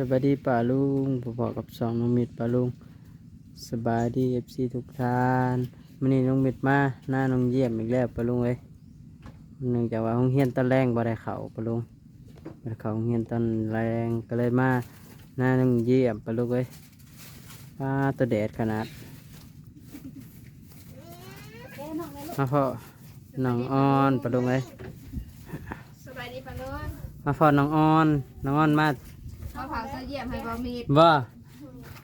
สบายดีป่าลุงผมบอกกับสองน้องมิดป่าลุงสบายดีเอฟซีทุกท่านมันนี้น้องมิดมาหน้าน้องเยี่ยมอีกแล้วป่าลุงเอ้ยเนื่องจากว่าห้องเฮียนตอนแรงบ่ได้เขาป่าลุงบ่ได้เขาห้องเฮียนตอนแรงก็เลยมาหน้าน้องเยี่ยมป่าลุงเอ้ยป้าตัวแดดขนาดมาพ่อน้องอ่อนป่าลุงเอ้ยสบายดีปะลุงมาพ่อน้องอ่อนน้องอ่อนมา มาเผาเสเยี่ยมให้บะมีดบ่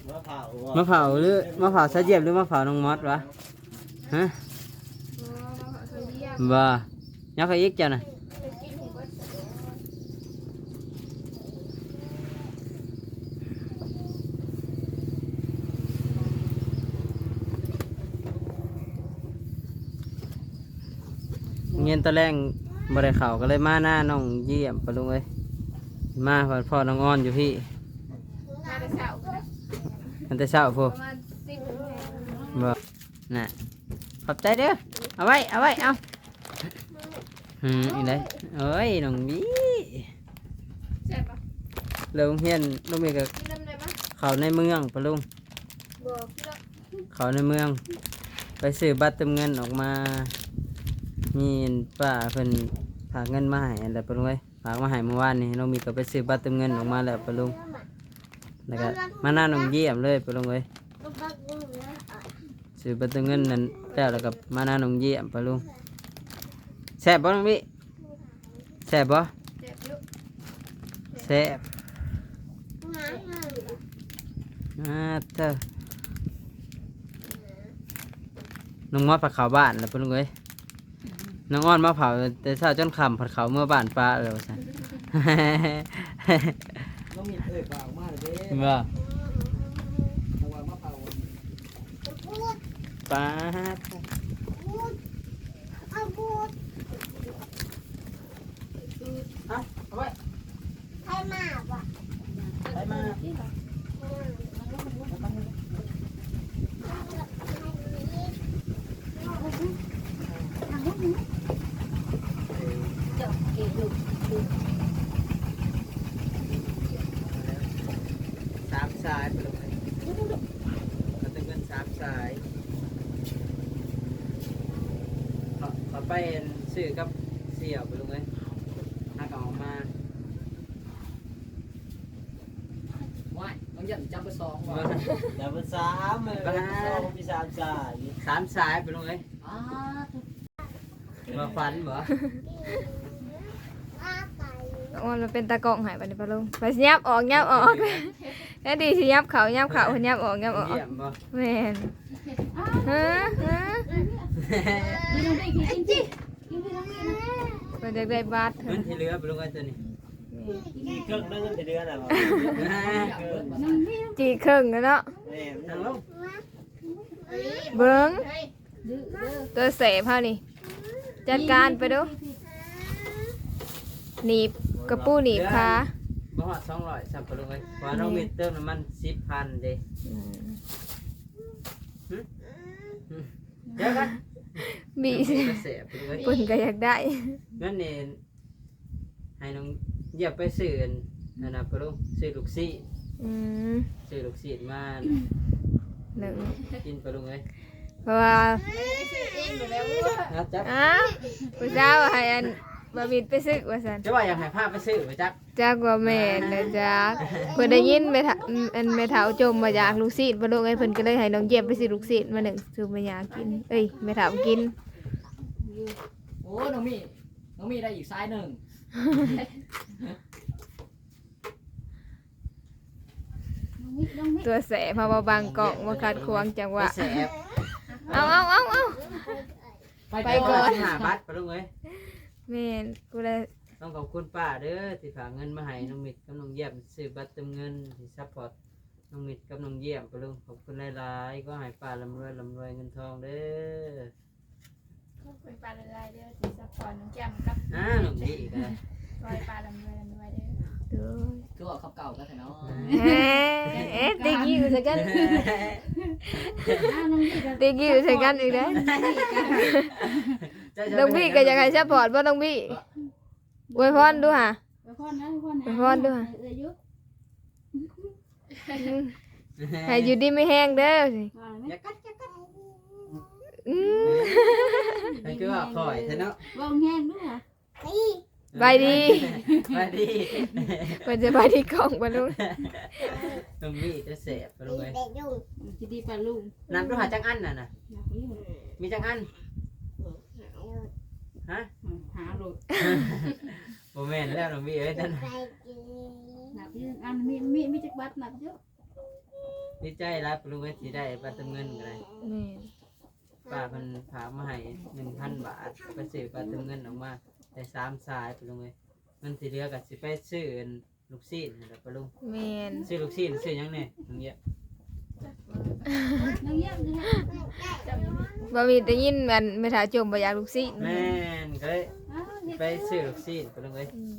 มะพร้าวมะเผาหรือมะเผาซะเจียบหรือมะเผาน้องมอสวะฮะโอ้มาเผาเสเยี่ยมบ่ยักษ์อีกเจ้าน่ะเงินตะแรงบ่ได้เข่าก็เลยมาหน้าน้องเยี่ยมปะลุงเอ้ยมาพอพ่อน้องอ้อนอยู่พี่ มาแต่เช้านะ อันแต่เช้าพูประมาณสิบโมงบ่น่ะขอบใจเด้อเอาไว้เอาไว้เอาอืมอีเลยเอ้ยน้องบีใช่ปะเลิกเฮียนลูกมีกับกินน้ำได้ปะเขาในเมืองปะลุงบอกพี่ละเขาในเมือง ไปซื้อบัตรเติมเงินออกมามีป้าเพิ่นฝากเงินมาให้อะไรปะลุงเอ้ยฝากมาให้เมื่อวานนี้น้องมีก็ไปซื้อบัตรเติมเงินออกมาแล้วปะลุง แล้วก็มาหน้าน้องเยี่ยมเลยไปลงเอ้ยซื้อบัตรเติมเงินนั่นแล้วแล้วก็มาหน้าน้องเยี่ยมไปลงแซ่บบ่น้องบิแซ่บบ่เจ็บยุแซ่บอ่าเจ้าน้องมอดผัดขาวบ้านแล้วไปลงเอ้ยน้องอ้อนมาเผาแต่เช้าจนคำผัดขาวเมื่อบ้านป้าเลยว่าซั่ นน้องมีเอ่ยปากมากเลยเด้ว่าทางว่ามะพร้าวป้าเอาเอาไว้ไปมา สามสายปะลุงเอ้ยบัตรเติมเงินสามสายเขาเขาไปซื้อกับเสี่ยวปะลุงเอ้ยหากเอาออกมาว่ายน้องยันจำไปสองว่ะแต่เป็นสามเลยสองมีสามสายสามสายไปลงเลยอ้ามาฟันบ่น้องอ้อนมันเป็นตากล้องหายไปในปะลุงไปสิยับออกยับออก แค่ดีสิยับเขายับเขายับออกยับออกเยี่ยมบ่แม่นฮะฮะไปเด็กได้บาทเถเงินอะที่เหลือไปลงไอ้ตัวนี้มีเครื่องนั่งเงินเดือนอะไรวะจีครึ่งแล้วเนาะแม่ทางลงเบิ้งตัวเสพเฮานี่จัดการไปดูหนีบกระปูหนีบขา บ่ฮอดสองร้อยสับไปลงเลยเพราะเรามีเติมน้ำมันสิบพันเด้อืมเดี๋ยวกันบีเกษตรไปลงเลยเพิ่นก็อยากได้เงินนี่ให้น้องเหยียบไปซื้ออันนั่นน่ะไปลงซื้อลูกซีอืมซื้อลูกซีมาหนึ่งกินไปลงเลยเพราะว่านะจ๊ะอ้าวผู้สาวให้อัน บะบิดไปซื้อว่าซั่นจะว่าอยากให้ภาพไปซื้อไปจักจักว่าแม่นนะจ๊ะเพิ่นได้ยินแม่ทะอันแม่เฒ่าจมมาอยากลูกศิษย์บ่ลูกเอ้ยเพิ่นก็เลยให้น้องเย็บไปซื้อลูกศิษย์มาหนึ่งซื้อมาอยากกิน เอ้ยแม่เฒ่ากิน โอ้น้องมีน้องมีได้อีกซ้ายหนึ่งตัวแสบมาบางกล่องมาคัดควางจังหไปวะแสบเอาเอาเอาเอา ไปก่อน หาบัตรไปลงเลย แม่นกูเลยต้องขอบคุณป้าเด้อที่ฝากเงินมาให้น้องมิดกับน้องเยี่ยมซื้อบัตรเติมเงินที่ซัพพอร์ตน้องมิดกับน้องเยี่ยมไปลุงขอบคุณหลายๆก็ให้ป้าลำรวยลำรวยเงินทองเด้อไปปลาละลายเด้อสิซัพพอร์ตน้องแก้มกับอ่าน้องดีอีกแล้วซอยปลาละลายละลายเด้อ คือว่าขับเก่าก็แต่เนาะเอ๊ะเอ๊ะตีกี้อยู่ใส่กันตีกี้อยู่ใส่กันอีกแล้วน้องพี่ก็อยากให้ซัพพอร์ตบ่น้องพี่อวยพรดูห่ะอนนะไปพ่อนนะไปพ่อนด้วยเออยุอืมให้อยู่ดีไม่แห้งเด้อสิว่าไอย่ากัดอย่ากัดอืมนั่นคือว่าข่อยเถอะเนาะว่แห้งด้วยอะ บายดีบายดีเพิ่นจะบายดีกล้องบ่ลุงน้องมีจะเสพไปลงเลยจะดีปลาลุงน้ำต้องหาจังอันน่ะนะอยากนี่มีจังอันฮะหาโหลดโมเมนแล้วน้องมีเอ้ยนั่นหนักนี่อันมีมีมีจักบัตรหนักเยอะดีใจรับไปลงเลยที่ได้บัตรเงินอะไรแม่นป้าเพันฝากมาให้หนึ่งพันบาทไปซื้อบัตรเงินออกมา ได้สามสายไปลงเลยเงินที่เหลือก็สิไปซื้อลูกซีนนั่นแหละไปลงแม่นซื้อลูกซีนซื้อหยังเนี่ยน้องเงี้ยนักเยี่ยมนะฮะบ่มีได้ยินมันไม่ถาจมบ่อยากลูกศิษย์แม่นก็เลยอ้าวเฮ็ดไปซื้อลูกซีนไปลงเลยอืม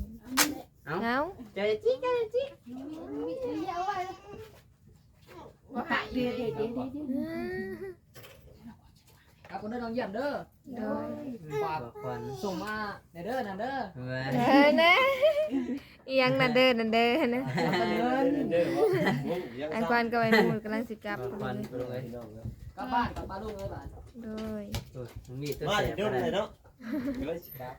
เอ้าเอ้าใจจี้ใจจี้มีเยอะไว้ว่าหายเดี๋ยวเดี๋ยวเดี๋ยวเดี๋ยวอืมกลับคนเด้อน้องเยี่ยมเด้อ โดยฝากควันส่งมาในเด้อนั่นเด้อเว้ยเด้อนะอีหยังนั่นเด้อนั่นเด้อนะรับเงินอันควันก็ไว้หมู่กำลังสิกลับฝากควันไปลงเลยกลับบ้านกลับบ้านลูกเลยบ้านโดยโอ้ยน้องมีตัวมาเสพเดี๋ยวอะไรเลยเนาะเดี๋ยวสิครับ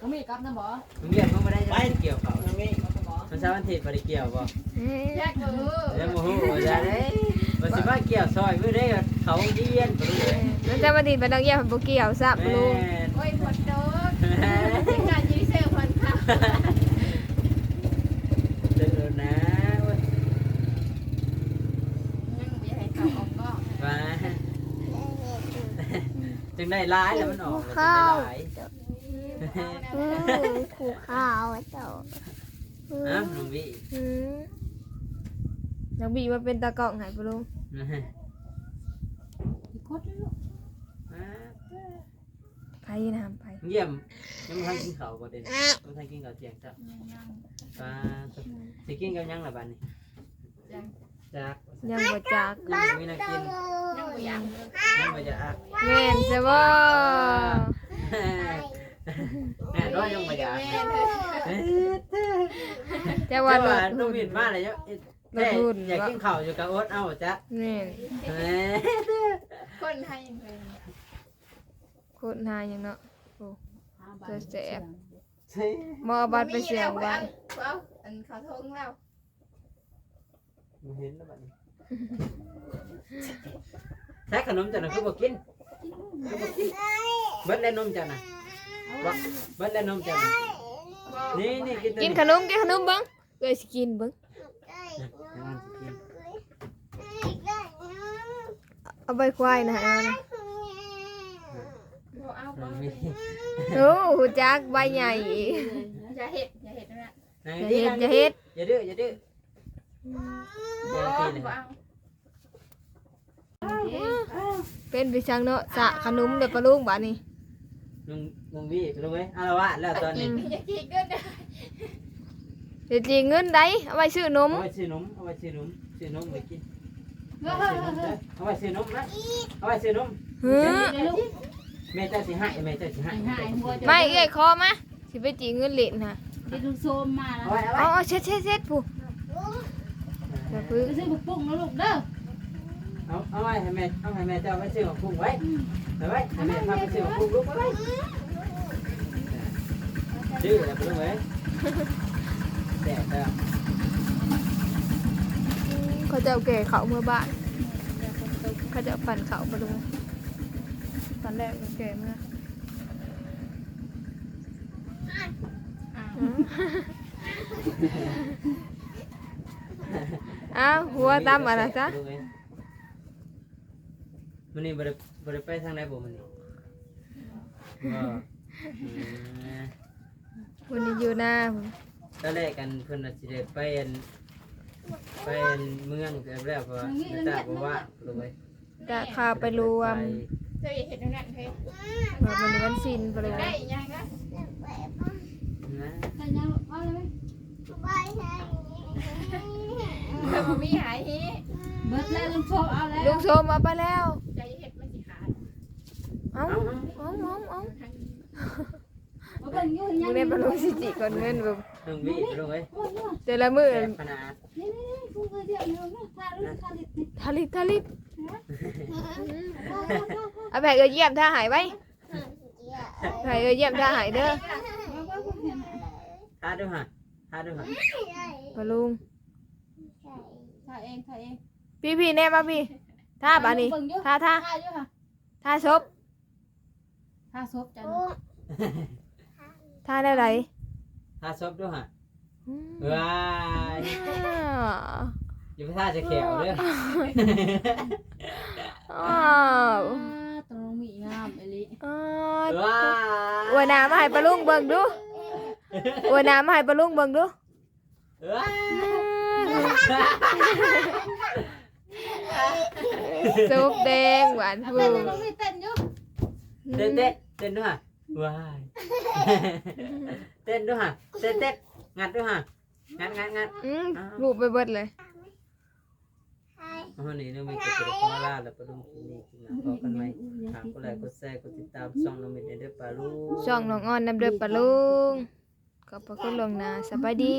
น้องมีกลับนะบ่น้องเงี้ยมันไม่ได้จะเกี่ยวเขาน้องมีกลับนะบ่มันเช้าวันที่บริเกี่ยวบ่เอ้ยแยกเออแล้วโมโหจะได้มันสิว่าเกี่ยวซอยไม่ได้เขาเยียนไปเลย มันจะมาดีไปดอกเยี่ยมบ่เกี่ยวซับแม่ลุงนโอ้ยพอดโดนยังการยืดเซลล์พันค่ะเดินนะเว้ยยังไม่ให้เขาออกก็มาจึงได้ร้ายแล้วมันออกจึงได้ร้ายอืมขู่ข้าวเจ้าอือ้าวมน้องวิอืมน้องบีมาเป็นตากล้องให้ปะลุงโคตรลูก ไผนะไผเยี่ยมยังไม่ทันกินข้าวบ่เด่นยังทันกินข้าวเที่ยงจ้ะปลาสิกินกับยังล่ะบัดนี้จักยังบ่จักยังมีนักกินยังไม่อยากยังบ่จะอักแม่นจะบ่แม่ร้อยยังบ่จะอักจะว่าว่าว่าลดน้องหุ่นวินมาเลยเนาะลดหุ่นอยากวะกินข้าวอยู่กับโอ๊ตเอาจ้ะแม่นแหม่คนไทยยังเคย โคตรหาหยังเนาะหาบัตจะรแสบบ่เอาบัตรไปเสียงไว้เอาอันเขาทงแล้วบ่เห็นแล้วบัดนี้แท้ขนมจันน่ะคือบ่กินคือบ่กินเบิดแล้วนมจันน่ะบ่เบิดแล้วนมจันน่ะนี่นี่กินตัวกินขนมกินขนมเบิ่งเอ้ยสิกินเบิ่งยังมันสิกินเอาใบควายนะฮะเอานะ บอกเอา มับ่นมีโอ้หูจักใบใหญ่อย่าเห็ดอย่าเห็ดนะอย่าเฮ็ดอย่าเฮ็ดอย่าดื้ออย่าดื้อบ่อย่ากินเลยบ่เอาเป็นไปช่างเนาะสะขนมเดี๋ยวปะลุงบัดนี้ลุงลุงวี่รู้ไหมอารวาสแล้วตอนนี้อย่ากินก็ได้เดี๋ยวจีเงินได้เอาไว้ซื้อนมเอาไว้ซื้อนมเอาไว้ซื้อนมซื้อนมไปกินเอาไว้ซื้อนมนะเอาไว้ซื้อนมหือ แม่เจ้าสิให้แม่เจ้าสิให้หายหัวจะไม่เอ้ยคอมาสิไปจีเงินเหรียญนะไปดูโซมมาแล้วเอาไว้เอาไว้เอาเอาเช็ดเช็ดเช็ดผู้เดี๋ยวพึ่งไปซื้อบุกปุ้งแล้วลูกเด้อเอาเอาไว้ให้แม่เอาให้แม่เจ้าไว้ซื้อของกุ้งไว้เอาไว้ให้แม่พาไปซื้อของกุ้งลูกไว้ดื้อแล้วไปลูกเว้ยแดดแล้วเขาจะเอาแก่เขาเมื่อบ้านเขาจะเอาปั่นเขาปะลุงต อนแรกเอาแก่เมื่ออืมอ้าวหัวตำอะไรซะลูกเว้ยมันนี่บ่ได้บ่ได้ไปทางไหนบ่มันนี่บ่อืมวันนี้อยู่หน้าตอนแรกกันเพิ่นน่ะสิได้ไปอันไปอันเมืองแต่แล้วเพราะว่าไม่ทราบว่าว่างรู้ไหมจะพาไปรวม เจะอย่าเห็ดนั่นเฮ้ยว่ามันนี้วันซินไปเลยได้ยังนะนะใส่ยังเอาเลยเธอมีหายฮีเบิดแล้วลุงโซมเอาแล้วลุงโชมเอาไปแล้วใจเห็ดมันสิขาดเอ้าเอ้าเอ้าเอ้าเอาเบิ่งอยู่มึยังงได้ไปลงสิจิก่อนเงินแบบลุงวิรู้ไหมแต่ละมือแสบขนาดยี่ยมอยู่นะทาลิทาลินี่ทาลิปทาลิป เอาแบกเออเยี่ยมถ้าหายไว้แบกเออเยี่ยมถ้าหายเด้อว่าว่าบ่เห็นทาดูฮะทาดูฮะปะลุงทาเองทาเองพี่พี่แน่ป่ะพี่ท่าป่ะนี่เบิ่งอยู่ท่าท่าทาอยู่ค่ะท่าซบทาซบจันท่าได้ไรทาซบดูฮะอืมว้ายอย่าไปทาจะแขวเด้ออ้าวตรง มีงามเอลิอ้าวว้าอวยน้ำมาให้ปลาลุงเบิ่งดูอวยน้ำมาให้ปลาลุงเบิ่งดูว้าซุปแดงหวานฟูเต้นตรงมีเต้นอยู่เต้นเต้นเต้นดูฮะว้ายเต้นดูฮะเต้นเต้นงัดดูฮะงัดงัดงัดอืมรูปไปเบิดเลย วันนี้น้องมีกดติดตามลาแล้วปลาลุงที่นี่ที่มาพอกันไหมหากกดไลค์กดแซ่ก็ติดตามช่องน้องมีเด้อปลาลุง ช่องน้องอ้อนนำเด้อปลาลุงขอบพระคุณหลวงหนาสบายดี